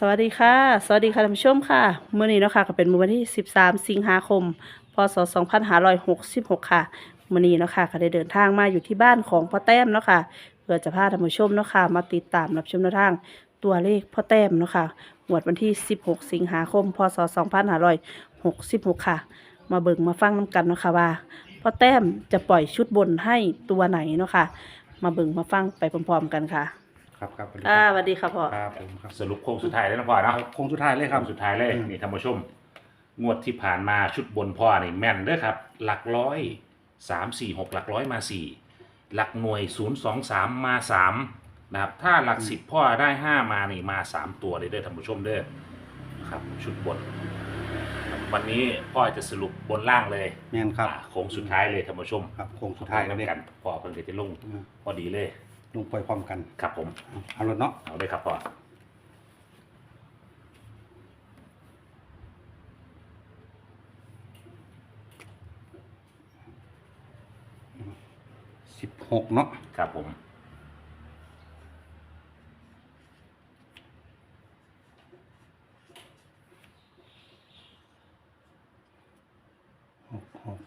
สวัสดีค่ะ สวัสดีค่ะท่านผู้ชมค่ะเมื่อนี้เนาะค่ะก็เป็นมื้อวันที่ 13 สิงหาคม พศ 2566 ค่ะเมื่อนี้เนาะค่ะก็ได้เดินทางมาอยู่ที่บ้านของพ่อแต้มเนาะค่ะเพื่อจะพาท่านผู้ชมเนาะค่ะมาติดตามรับชมแนวทางตัวเลขพ่อแต้มเนาะค่ะงวดวันที่ 16 สิงหาคม พศ 2566 ค่ะ มาเบิ่งมาฟังน้ำกันเนาะค่ะว่าพ่อแต้มจะปล่อยชุดบนให้ตัวไหนเนาะค่ะมาเบิ่งมาฟังไปพร้อมๆกันค่ะ ครับครับอ่าสวัสดีค่ะพ่อ ครับผมครับสรุปโค้งสุดท้ายแล้วนะพ่อเนาะโค้งสุดท้ายเลยครับ โงสุดท้ายเลยอืม นี่ท่านผู้ชม งวดที่ผ่านมาชุดบนพ่อนี่แม่นเด้อครับ หลักร้อยสามสี่หกหลักร้อยมาสี่หลักหน่วยศูนย์สองสามมาสามนะครับถ้าหลักสิบพ่อได้ห้ามานี่มาสามตัวเลยเด้อท่านผู้ชมเด้อครับ ชุดบนครับวันนี้พ่อจะสรุปบนล่างเลยแม่นครับอ่าโค้งสุดท้ายเลยท่านผู้ชมครับโค้งสุดท้ายแล้วเนี่ย กันพ่อเพิ่งจะลงอืมพอดีเลย ลงไปพร้อมกันครับผม เอาละเนาะเอาเลยครับพ่อสิบหกเนาะครับผม หกหก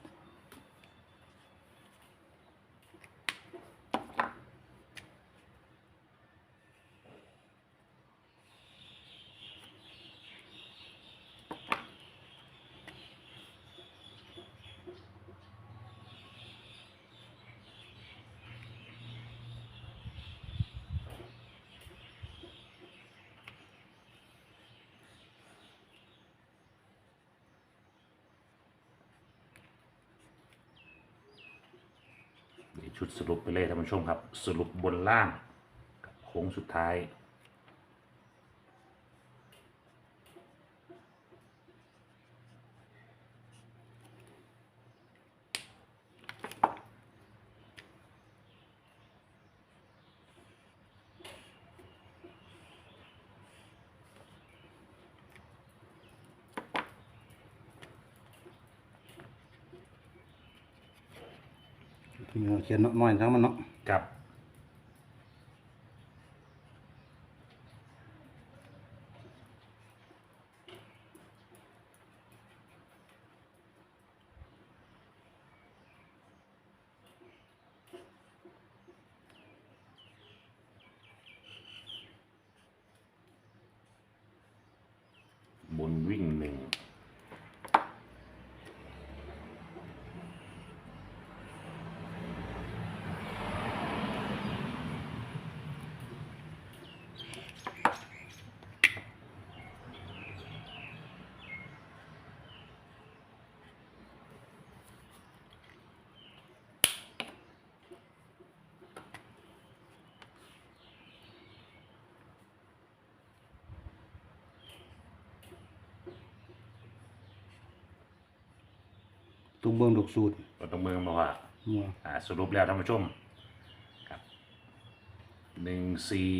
นี่ ชุดสรุปไปเลยท่านผู้ชมครับ สรุปบนล่างโค้งสุดท้าย ที่เราเขียนน้อยๆทั้งมันเนาะกับบนวิ่งหนึ่ง ตุ้งเบิ้งดอกสูตรก็ต้องเมืองบอกว่ามัวอ่าสรุปแล้วท่านผู้ชมครับหนึ่งสี่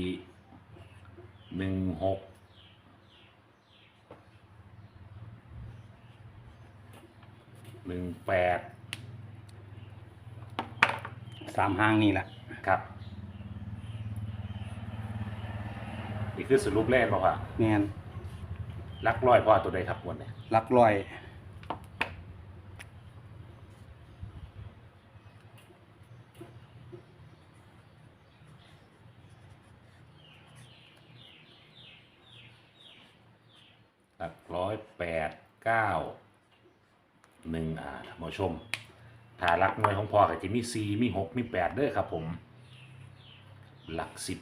หนึ่งหกหนึ่งแปดสามห้างนี่แหละครับนี่คือสรุปแรกบอกว่าแม่นลักร้อยพ่อตัวใดครับวันนี้ หลักลอย หลักร้อยแปดเก้าหนึ่งอ่าท่าน ผู้ชมถ้าหลักหน่วยของพ่อก็จะมีสี่มีหกมีแปดเด้อครับผมหลักสิบ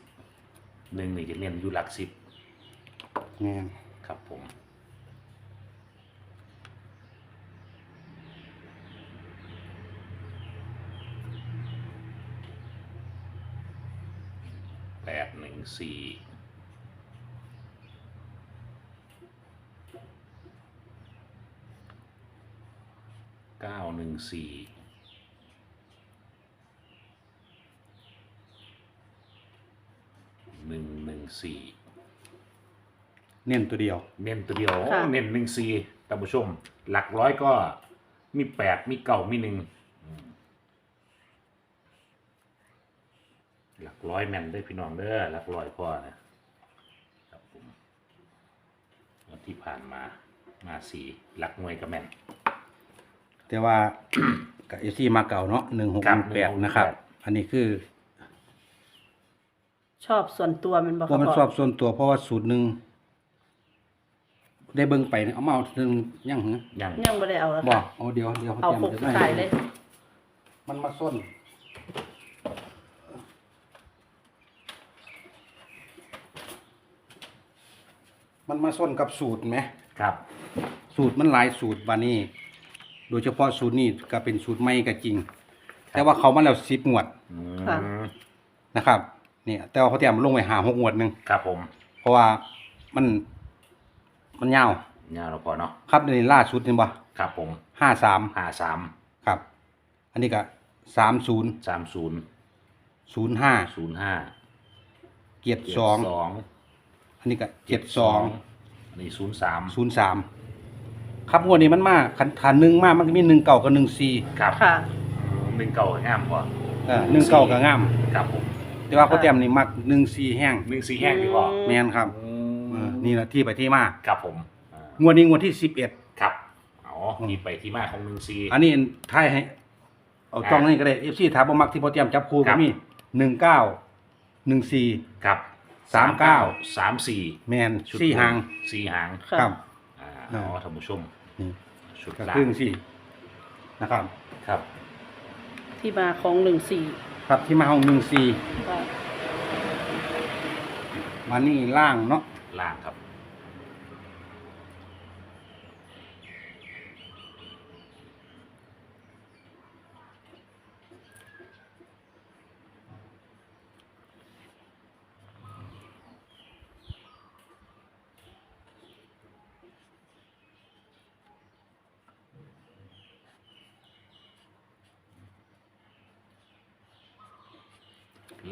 หนึ่งนี่จะเน้นอยู่หลักสิบแม่นครับผมแปดหนึ่งสี่ เก้าหนึ่งสี่หนึ่งหนึ่งสี่เน้นตัวเดียว เน้นตัวเดียวค่ะ เน้นหนึ่งสี่ท่านผู้ชม หลักร้อยก็มีแปดมีเก้ามีหนึ่งอืมหลักร้อยแม่นได้อพี่น้องเด้อหลักร้อยพ่อนะครับผมที่ผ่านมามาสี่หลักหน่วยกับแม่น แต่ว่า กับเอซี่มาเก่าเนาะหนึ่งหกครัหบนึ่งแปดนะครับ อันนี้คือชอบส่วนตัวมันบ่ว่ามันพ่สอบส่วนตัวเพราะว่าสูตรหนึ่งได้เบิ่งไปเนี่ยเอามาเอาหนึ่งยังหึยังยังไม่ได้เอาแล้วบอค่ะกเอาเดี๋ยวเดี๋ยวเอาตรียมหกจะสุได้ดท้ายเลย มันมาส้นมันมาส้นกับสูตรไหม ครับ สูตรมันหลายสูตรบานี้ โดยเฉพาะสูตรนี้ก็เป็นสูตรใหม่ก็จริง แต่ว่าเขามาแล้วสิบงวดอืมค่ะนะครับเนี่ยแต่ว่าเขาเตรียมลงไปหาหกงวดหนึ่งครับผมเพราะว่ามันมันยาวเนี่ยเราพอเนาะครับในล่าสุดนี่บ่ครับผมห้าสามห้าสามครับ อันนี้ก็สามศูนย์สามศูนย์ศูนย์ห้าศูนย์ห้าเกียรติสองสองอันนี้ก็เจ็ดสองอันนี้ศูนย์สามศูนย์สาม ครับงวดนี้มันมาขันขันหนึ่งมามันก็มีหนึ่งเก่ากับหนึ่งสี่ครับค่ะ หนึ่งเก่ากับงามกว่าเออหนึ่งเก่ากับงาม ครับผมแต่ว่าเขาเตรียมนี่มักหนึ่งสี่แห้งหนึ่งสีแห้งดีกว่าแมนครับเออนี่แหละที่ไปที่มาครับผมอ่างวดนี้งวดที่สิบเอ็ด ครับอ๋อที่ไปที่มาของหนึ่งซีอันนี้ท้ายให้ เอาจ้องนี่ก็ได้เอฟซีถามบ่มักที่พอเตรียมจับคู่ครัก็บ มีหนึ่งเก้าหนึ่งสี่ ครับสามเก้า สามสี่แมนชุดสี่หางสี่หาง ค่ะ ครับ อ่าอ่าอ๋อท่านผู้ชมนี่ชุดก็ล่าครึ่งงสี่นะครับ ครับที่มาของหนึ่งสี่ครับที่มาห้องหนึ่งสี่ค่ะมานี่ล่างเนาะล่างครับ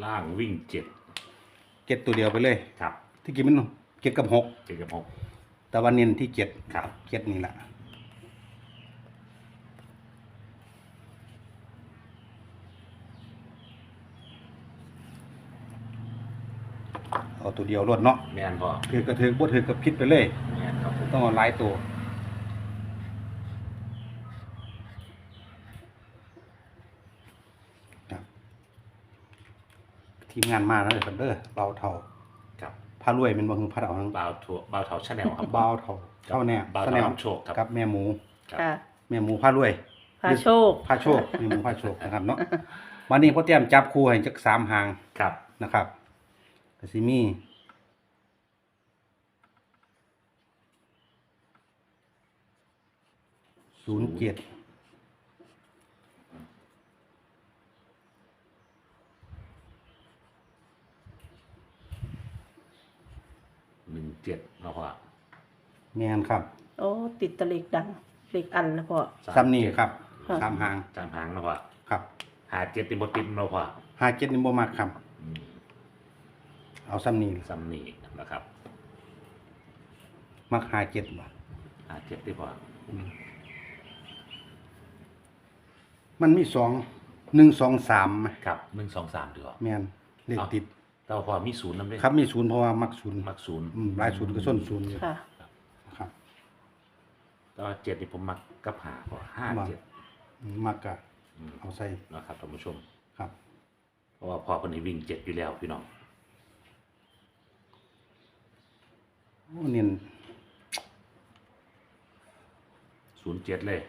ล่างวิ่งเจ็ดเจ็ดตัวเดียวไปเลย ครับที่กินมันเจ็ดกับหกเจ็ดกับหกแต่วันเน้นที่เจ็ดครับเจ็ดนี่แหละเอาตัวเดียวรวดเนาะแม่นพอถือกระถือบ่ถือกระพิษไปเลย แม่นครับผมต้องเอาหลายตัวครับ ทีมงานมาแล้วเด้อครับเด้อเบาเท่าครับพารวยเป็นบ่คือพระเอาทั้งบาวทัวบาวเทาชาแนลครับ เบาเท่าเท่าแน่เบาเท่าแน่นำโชคครับกับแม่หมู ครับ ค่ะแม่หมูพารวย พาโชค พาโชคแม่หมูพาโชคนะครับเนาะวันนี้พ่อเตรียมจับคู่ให้จักสามหาง ครับ นะครับกสิมีศูนย์เจ็ด หนึ่งเจ็ดเนาะพ่อแมนครับโอ้ติดตะเล็กดังเล็กอันแล้วพ่อ ซ้ำนี่ครับค่ะ สามหางจามหางเนาะพ่อครับหาเจ็ดติมบติมเนาะพ่อหาเจ็ดนิมมักครับ อืมเอาซ้ำนี่ซัมนี่นะครับมักหาเจ็ดบ่หาเจ็ดที่พ่ออืมมันมีสองหนึ่งสองสามไหมครับหนึ่งสองสามดีกว่า แมนเลขติด แต่ว่าพอมีศูนย์นั่นด้วยครับมีศูนย์เพราะว่ามักศูนย์มักศูนย์อืมหลายศูนย์ก็ส้นศูนย์อยู่ค่ะ ครับแต่ว่าเจ็ดนี่ผมมักกับหาพอห้าว่าเจ็ดอืมมักกะอืมเอาใส่นะครับท่านผู้ชม ครับ เพราะว่าพ่อคนนี้วิ่งเจ็ดอยู่แล้วพี่น้อง โอ้เนียนศูนย์เจ็ดเลย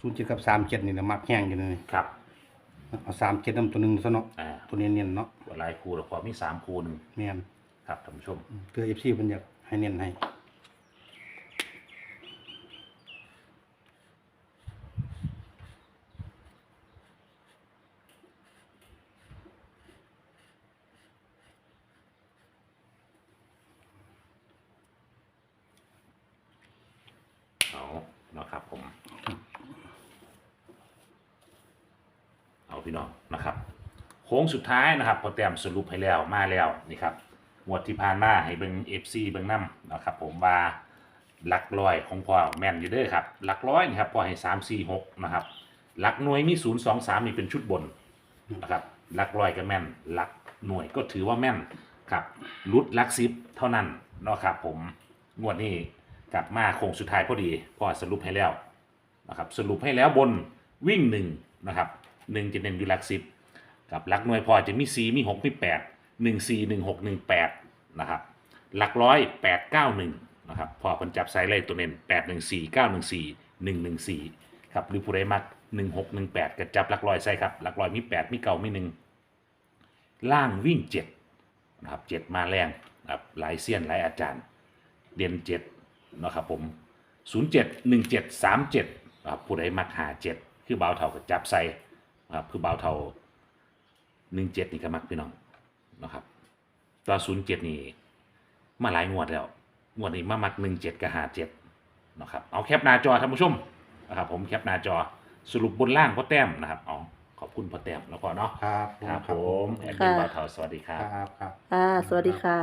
ศูนย์เจ็ดกับสามเจ็ดนี่นะมักแห้งอยู่เลยครับ เอาสามเจ็ดนำตัวหนึ่งซะเนาะอ่าตัวนี้เนียนเนาะหลายครูแล้วพอมีสามครูหนึ่งแมนครับท่านผู้ชมเพื่อเอฟซีมันอยากให้เนียนให้ เอาเนาะครับผม เอา พี่น้องนะครับโค้งสุดท้ายนะครับพอแต้มสรุปให้แล้วมาแล้วนี่ครับงวดที่ผ่านมาให้เบิงเอฟซีเบิงน้ำนะครับผมว่าหลักร้อยของพ่อแม่นอยู่เด้อครับหลักร้อยนี่ครับพ่อให้สามสี่หกนะครับหลักหน่วยมีศูนย์สองสามนี่เป็นชุดบนนะครับหลักร้อยก็แม่นหลักหน่วยก็ถือว่าแม่นครับลุดลักซิปเท่านั้นนะครับผมงวดนี้กลับมาโค้งสุดท้ายพอดีพ่อสรุปให้แล้วนะครับสรุปให้แล้วบนวิ่งหนึ่งนะครับ หนึ่งจะเน้นอยู่หลักสิบกับหลักหน่วยพอจะมีสี่มีหกมีแปดหนึ่งสี่หนึ่งหกหนึ่งแปดนะครับหลักร้อยแปดเก้าหนึ่งนะครับพอคนจับไซส์เลยตัวเน้นแปดหนึ่งสี่เก้าหนึ่งสี่หนึ่งหนึ่งสี่ครับหรือผู้ใดมักหนึ่งหกหนึ่งแปดก็จับหลักร้อยใส่ครับหลักร้อยมีแปดมีเก้ามีหนึ่งล่างวิ่งเจ็ดนะครับเจ็ดมาแรงนะครับหลายเซียนหลายอาจารย์เด่นเจ็ดนะครับผมศูนย์เจ็ดหนึ่งเจ็ดสามเจ็ดนะครับผู้ใดมักหาเจ็ดคือเบาเท่ากับจับใส่ นะครับคือเบาเท่าหนึ่งเจ็ดนี่ก็มักพี่น้องนะครับตัวศูนย์เจ็ดนี่มาหลายงวดแล้ว งวดนี้มามักหนึ่งเจ็ดกับหาเจ็ดนะครับเอาแคปหน้าจอท่านผู้ชมนะครับผมแคปหน้าจอสรุปบนล่างพ่อแต้มนะครับเอาขอบคุณพ่อแต้มแล้วก็เนาะครับครับผมแอดค่ะมินเบาเท่าสวัสดีครับ ครับครับ อ่า สวัสดีค่ะ